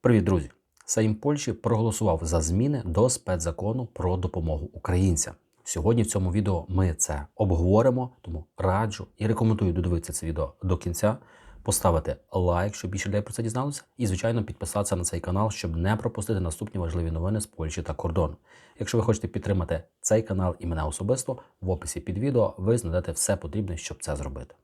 Привіт, друзі! Сейм Польщі проголосував за зміни до спецзакону про допомогу українцям. Сьогодні в цьому відео ми це обговоримо, тому раджу і рекомендую додивитися це відео до кінця, поставити лайк, щоб більше людей про це дізналося, і, звичайно, підписатися на цей канал, щоб не пропустити наступні важливі новини з Польщі та кордону. Якщо ви хочете підтримати цей канал і мене особисто, в описі під відео ви знайдете все потрібне, щоб це зробити.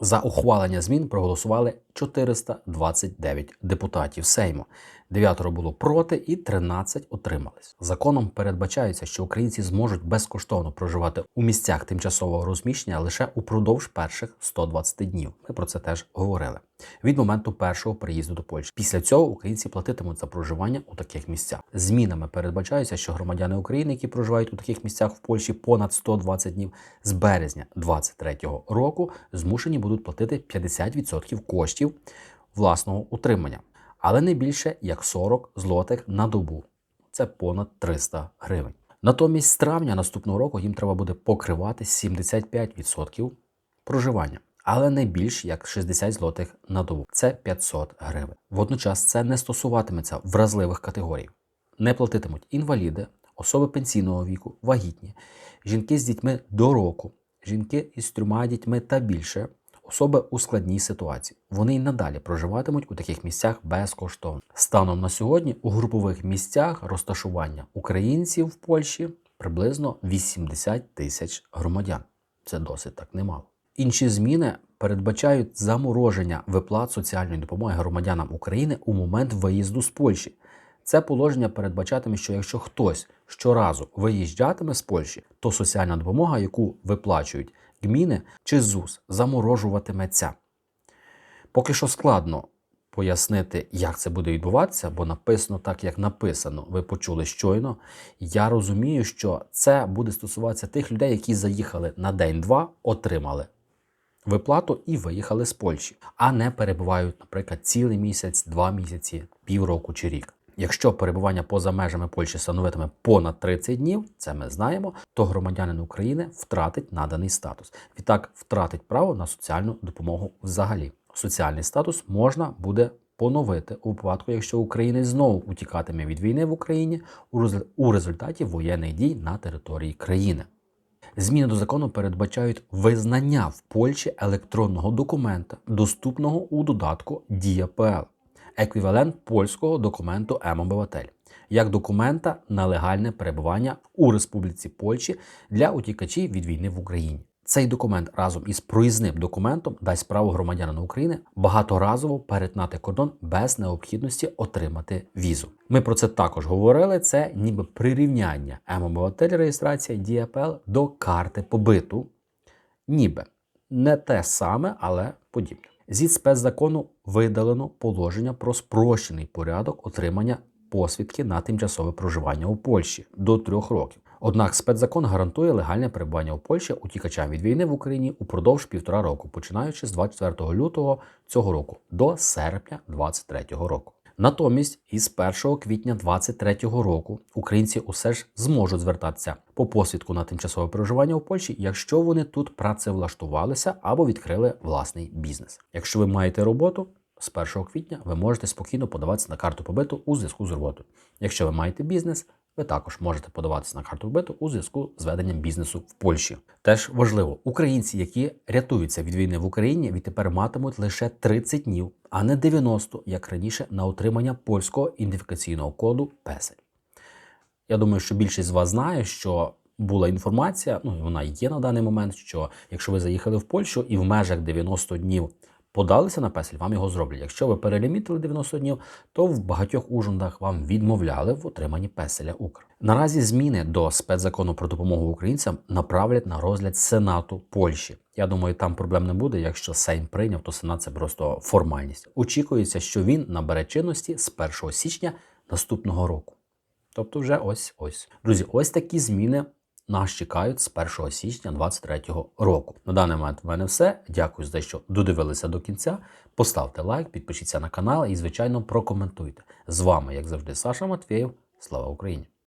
За ухвалення змін проголосували 429 депутатів Сейму. Дев'ятеро було проти і 13 утримались. Законом передбачається, що українці зможуть безкоштовно проживати у місцях тимчасового розміщення лише упродовж перших 120 днів. Ми про це теж говорили. Від моменту першого приїзду до Польщі. Після цього українці платитимуть за проживання у таких місцях. Змінами передбачається, що громадяни України, які проживають у таких місцях в Польщі понад 120 днів, з березня 2023 року змушені будуть платити 50% коштів власного утримання, але не більше як 40 злотих на добу. Це понад 300 гривень. Натомість з травня наступного року їм треба буде покривати 75% проживання, але не більш як 60 злотих на добу. Це 500 гривень. Водночас це не стосуватиметься вразливих категорій. Не платитимуть інваліди, особи пенсійного віку, вагітні, жінки з дітьми до року, жінки із трьома дітьми та більше, особи у складній ситуації. Вони й надалі проживатимуть у таких місцях безкоштовно. Станом на сьогодні у групових місцях розташування українців в Польщі приблизно 80 тисяч громадян. Це досить так немало. Інші зміни передбачають замороження виплат соціальної допомоги громадянам України у момент виїзду з Польщі. Це положення передбачатиме, що якщо хтось щоразу виїжджатиме з Польщі, то соціальна допомога, яку виплачують гміни чи ЗУС, заморожуватиметься. Поки що складно пояснити, як це буде відбуватися, бо написано так, як написано. Ви почули щойно. Я розумію, що це буде стосуватися тих людей, які заїхали на день-два, отримали виплату і виїхали з Польщі, а не перебувають, наприклад, цілий місяць, два місяці, півроку чи рік. Якщо перебування поза межами Польщі становитиме понад 30 днів, це ми знаємо, то громадянин України втратить наданий статус. Відтак втратить право на соціальну допомогу взагалі. Соціальний статус можна буде поновити у випадку, якщо українець знову утікатиме від війни в Україні у результаті воєнних дій на території країни. Зміни до закону передбачають визнання в Польщі електронного документа, доступного у додатку Дія ПЛ, еквівалент польського документу М-обиватель, як документа на легальне перебування у Республіці Польщі для утікачів від війни в Україні. Цей документ разом із проїзним документом дасть право громадянину України багаторазово перетнати кордон без необхідності отримати візу. Ми про це також говорили. Це ніби прирівняння МОБОТель реєстрація ДІАПЛ до карти побиту, ніби не те саме, але подібне. Зі спецзакону видалено положення про спрощений порядок отримання посвідки на тимчасове проживання у Польщі до трьох років. Однак спецзакон гарантує легальне перебування у Польщі утікачам від війни в Україні упродовж півтора року, починаючи з 24 лютого цього року до серпня 2023 року. Натомість, із 1 квітня 2023 року українці усе ж зможуть звертатися по посвідку на тимчасове проживання у Польщі, якщо вони тут працевлаштувалися або відкрили власний бізнес. Якщо ви маєте роботу, з 1 квітня ви можете спокійно подаватися на карту побиту у зв'язку з роботою. Якщо ви маєте бізнес, ви також можете подаватися на карту побиту у зв'язку з веденням бізнесу в Польщі. Теж важливо, українці, які рятуються від війни в Україні, відтепер матимуть лише 30 днів, а не 90, як раніше, на отримання польського ідентифікаційного коду песель. Я думаю, що більшість з вас знає, що була інформація, ну і вона є на даний момент, що якщо ви заїхали в Польщу і в межах 90 днів подалися на песель, вам його зроблять. Якщо ви перелімітили 90 днів, то в багатьох ужиндах вам відмовляли в отриманні песеля Укр. Наразі зміни до спецзакону про допомогу українцям направлять на розгляд Сенату Польщі. Я думаю, там проблем не буде. Якщо Сейм прийняв, то Сенат це просто формальність. Очікується, що він набере чинності з 1 січня наступного року. Тобто, вже ось ось друзі, ось такі зміни нас чекають з 1 січня 2023 року. На даний момент в мене все. Дякую за те, що додивилися до кінця. Поставте лайк, підпишіться на канал і, звичайно, прокоментуйте. З вами, як завжди, Саша Матвєєв. Слава Україні!